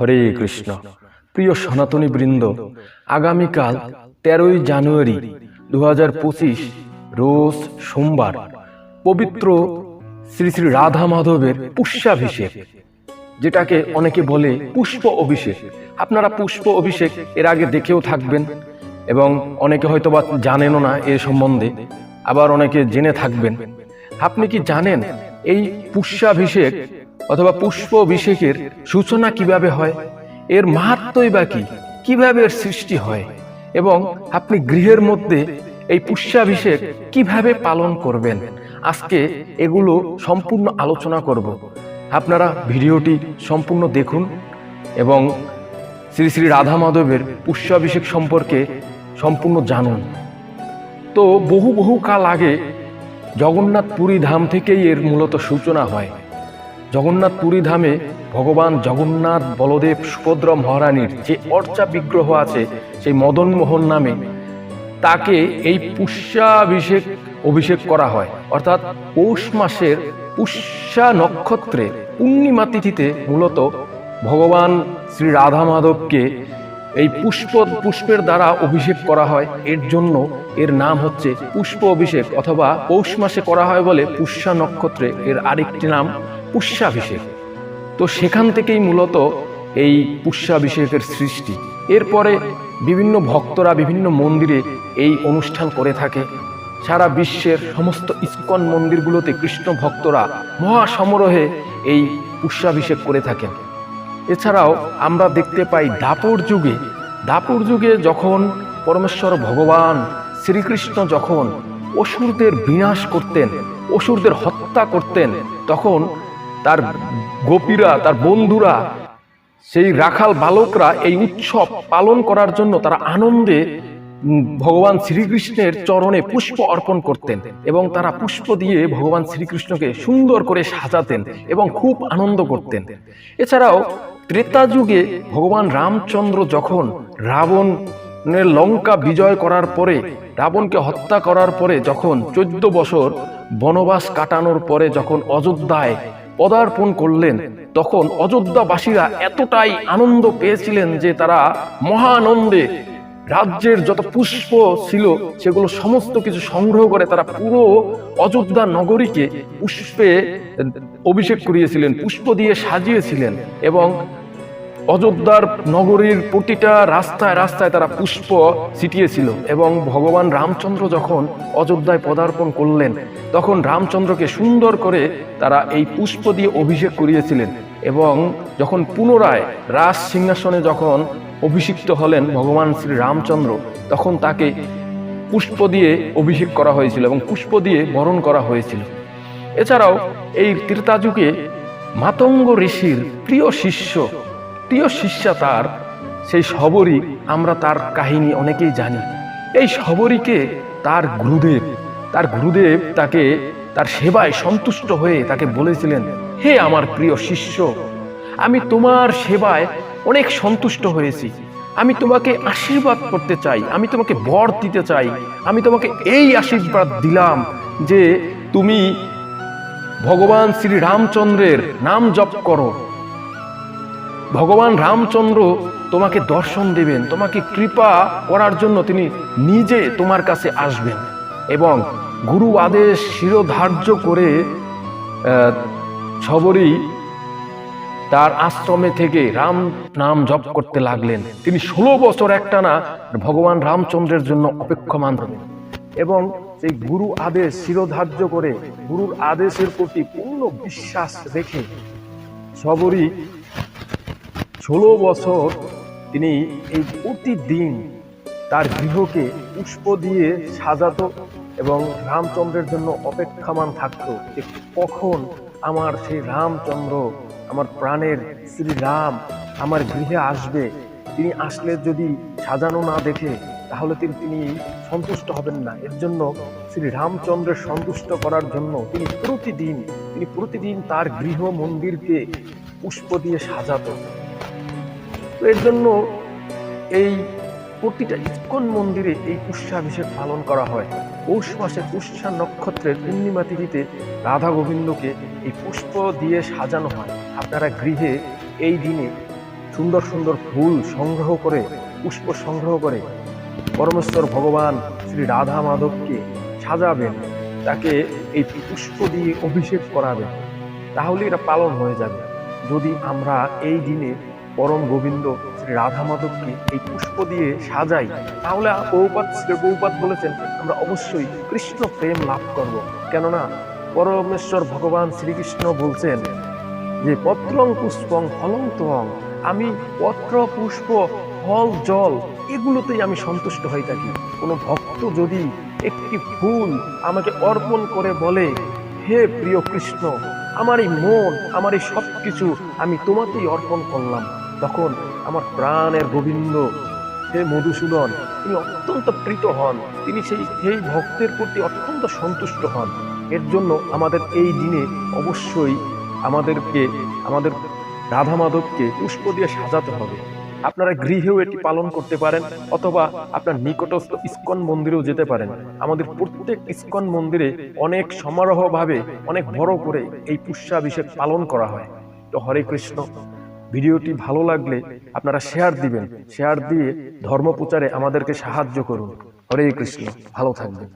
হরে কৃষ্ণ। প্রিয় সনাতনী বৃন্দ, আগামীকাল তেরোই জানুয়ারি দু রোজ সোমবার, পবিত্র শ্রী শ্রী রাধা মাধবের পুষ্যাভিষেক, যেটাকে অনেকে বলে পুষ্প অভিষেক। আপনারা পুষ্প অভিষেক এর আগে দেখেও থাকবেন এবং অনেকে হয়তো বা জানেনও না এ সম্বন্ধে, আবার অনেকে জেনে থাকবেন। আপনি কি জানেন এই পুষ্যাভিষেক অথবা পুষ্প অভিষেকের সূচনা কীভাবে হয়? এর মাহাত্মই বা কি? কীভাবে এর সৃষ্টি হয়? এবং আপনি গৃহের মধ্যে এই পুষ্যাভিষেক কীভাবে পালন করবেন? আজকে এগুলো সম্পূর্ণ আলোচনা করব। আপনারা ভিডিওটি সম্পূর্ণ দেখুন এবং শ্রী শ্রী রাধা মাধবের পুষ্যাভিষেক সম্পর্কে সম্পূর্ণ জানুন। তো বহু বহু কাল আগে জগন্নাথ পুরী ধাম থেকেই এর মূলত সূচনা হয়। জগন্নাথ পুরী ধামে ভগবান জগন্নাথ বলদেব সুভদ্র মহারানীর যে অর্চা বিগ্রহ আছে, সেই মদন মোহন নামে তাকে এই পুষ্যাভিষেক অভিষেক করা হয়। অর্থাৎ পৌষ মাসের পুষ্যা নক্ষত্রে পূর্ণিমা তিথিতে মূলত ভগবান শ্রী রাধা মাধবকে এই পুষ্প পুষ্পের দ্বারা অভিষেক করা হয়। এর জন্য এর নাম হচ্ছে পুষ্প অভিষেক অথবা পৌষ মাসে করা হয় বলে পুষ্যা নক্ষত্রে এর আরেকটি নাম পুষ্যাভিষেক। তো সেখান থেকেই মূলত এই পুষ্যাভিষেকের সৃষ্টি। এরপরে বিভিন্ন ভক্তরা বিভিন্ন মন্দিরে এই অনুষ্ঠান করে থাকে। সারা বিশ্বের সমস্ত ইস্কন মন্দিরগুলোতে কৃষ্ণ ভক্তরা মহা সমারোহে এই পুষ্যাভিষেক করে থাকেন। এছাড়াও আমরা দেখতে পাই দাপর যুগে দাপর যুগে যখন পরমেশ্বর ভগবান শ্রীকৃষ্ণ যখন অসুরদের বিনাশ করতেন, অসুরদের হত্যা করতেন, তখন তার গোপীরা, তার বন্ধুরা, সেই রাখাল বালকরা এই উৎসব পালন করার জন্য তারা আনন্দে ভগবান শ্রীকৃষ্ণের চরণে পুষ্প অর্পণ করতেন এবং তারা পুষ্প দিয়ে ভগবান শ্রীকৃষ্ণকে সুন্দর করে সাজাতেন এবং খুব আনন্দ করতেন। এছাড়াও ত্রেতা যুগে ভগবান রামচন্দ্র যখন রাবণের লঙ্কা বিজয় করার পরে, রাবণকে হত্যা করার পরে, যখন চোদ্দ বছর বনবাস কাটানোর পরে, যখন অযোধ্যায় পদার্পণ করলেন, তখন অযোধ্যাবাসীরা এতটাই আনন্দ পেয়েছিলেন যে তারা মহানন্দে রাজ্যের যত পুষ্প ছিল, সেগুলো সমস্ত কিছু সংগ্রহ করে তারা পুরো অযোধ্যা নগরীকে পুষ্পে অভিষেক করিয়েছিলেন, পুষ্প দিয়ে সাজিয়েছিলেন এবং অযোধ্যার নগরীর প্রতিটা রাস্তায় রাস্তায় তারা পুষ্প ছিটিয়েছিল এবং ভগবান রামচন্দ্র যখন অযোধ্যায় পদার্পণ করলেন, তখন রামচন্দ্রকে সুন্দর করে তারা এই পুষ্প দিয়ে অভিষেক করিয়েছিলেন এবং যখন পুনরায় রাজ সিংহাসনে যখন অভিষিক্ত হলেন ভগবান শ্রী রামচন্দ্র, তখন তাকে পুষ্প দিয়ে অভিষেক করা হয়েছিল এবং পুষ্প দিয়ে বরণ করা হয়েছিল। এছাড়াও এই তীর্থাযুগে মাতঙ্গ ঋষির প্রিয় শিষ্য প্রিয় শিষ্যা তার, সেই শবরী আমরা তার কাহিনী অনেকেই জানি। এই শবরীকে তার গুরুদেব তার গুরুদেব তাকে, তার সেবায় সন্তুষ্ট হয়ে তাকে বলেছিলেন, হে আমার প্রিয় শিষ্য, আমি তোমার সেবায় অনেক সন্তুষ্ট হয়েছি। আমি তোমাকে আশীর্বাদ করতে চাই, আমি তোমাকে বর দিতে চাই। আমি তোমাকে এই আশীর্বাদ দিলাম যে তুমি ভগবান শ্রী রামচন্দ্রের নাম জপ করো। ভগবান রামচন্দ্র তোমাকে দর্শন দেবেন, তোমাকে কৃপা করার জন্য তিনি নিজে তোমার কাছে আসবেন এবং গুরু আদেশ শিরোধার্য করে সবরই তার আশ্রমে থেকে রাম নাম জপ করতে লাগলেন। তিনি ষোলো বছর একটানা ভগবান রামচন্দ্রের জন্য অপেক্ষমান হলেন এবং সেই গুরু আদেশ শিরোধার্য করে, গুরুর আদেশের প্রতি পূর্ণ বিশ্বাস রেখে সবরই ষোলো বছর তিনি এই প্রতিদিন তার গৃহকে পুষ্প দিয়ে সাজাতো এবং রামচন্দ্রের জন্য অপেক্ষামান থাকতো যে কখন আমার সেই রামচন্দ্র, আমার প্রাণের শ্রী রাম আমার গৃহে আসবে। তিনি আসলে যদি সাজানো না দেখে, তাহলে তিনি তিনি সন্তুষ্ট হবেন না। এর জন্য শ্রী রামচন্দ্রের সন্তুষ্ট করার জন্য তিনি প্রতিদিন তিনি প্রতিদিন তার গৃহ মন্দিরকে পুষ্প দিয়ে সাজাতো। তো এর জন্য এই প্রতিটা ইস্কন মন্দিরে এই পুষ্যাভিষেক পালন করা হয়। পৌষ মাসে পুষ্যা নক্ষত্রের পূর্ণিমা তিথিতে রাধা গোবিন্দকে এই পুষ্প দিয়ে সাজানো হয়। আপনারা গৃহে এই দিনে সুন্দর সুন্দর ফুল সংগ্রহ করে, পুষ্প সংগ্রহ করে পরমেশ্বর ভগবান শ্রী রাধা মাধবকে সাজাবেন, তাকে এই পুষ্প দিয়ে অভিষেক করাবেন। তাহলে এটা পালন হয়ে যাবে। যদি আমরা এই দিনে পরম গোবিন্দ শ্রী রাধা মাধবকে এই পুষ্প দিয়ে সাজাই, তাহলে বহুপাত শ্রী বহুপাত বলেছেন, আমরা অবশ্যই কৃষ্ণ প্রেম লাভ করব। কেননা পরমেশ্বর ভগবান শ্রীকৃষ্ণ বলছেন যে, পত্রং পুষ্পং ফলং আমি পত্র, পুষ্প, ফল, জল এগুলোতেই আমি সন্তুষ্ট হয়ে থাকি। কোনো ভক্ত যদি একটি ফুল আমাকে অর্পণ করে বলে, হে প্রিয় কৃষ্ণ, আমার এই মন, আমার এই সব কিছু আমি তোমাকেই অর্পণ করলাম। তখন আমার প্রাণের গোবিন্দ, হে মধুসূদন, তিনি অত্যন্ত প্রীত হন। তিনি সেই সেই ভক্তের প্রতি অত্যন্ত সন্তুষ্ট হন। এর জন্য আমাদের এই দিনে অবশ্যই আমাদেরকে, আমাদের রাধা মাধবকে পুষ্প দিয়ে সাজাতে হবে। আপনারা গৃহেও এটি পালন করতে পারেন, অথবা আপনার নিকটস্থ ইস্কন মন্দিরেও যেতে পারেন। আমাদের প্রত্যেক ইস্কন মন্দিরে অনেক সমারোহভাবে, অনেক বড় করে এই পুষ্যাভিষেক পালন করা হয়। তো হরে কৃষ্ণ। ভিডিওটি ভালো লাগলে আপনারা শেয়ার দিবেন। শেয়ার দিয়ে ধর্ম প্রচারে আমাদেরকে সাহায্য করুন। হরে কৃষ্ণ। ভালো থাকবেন।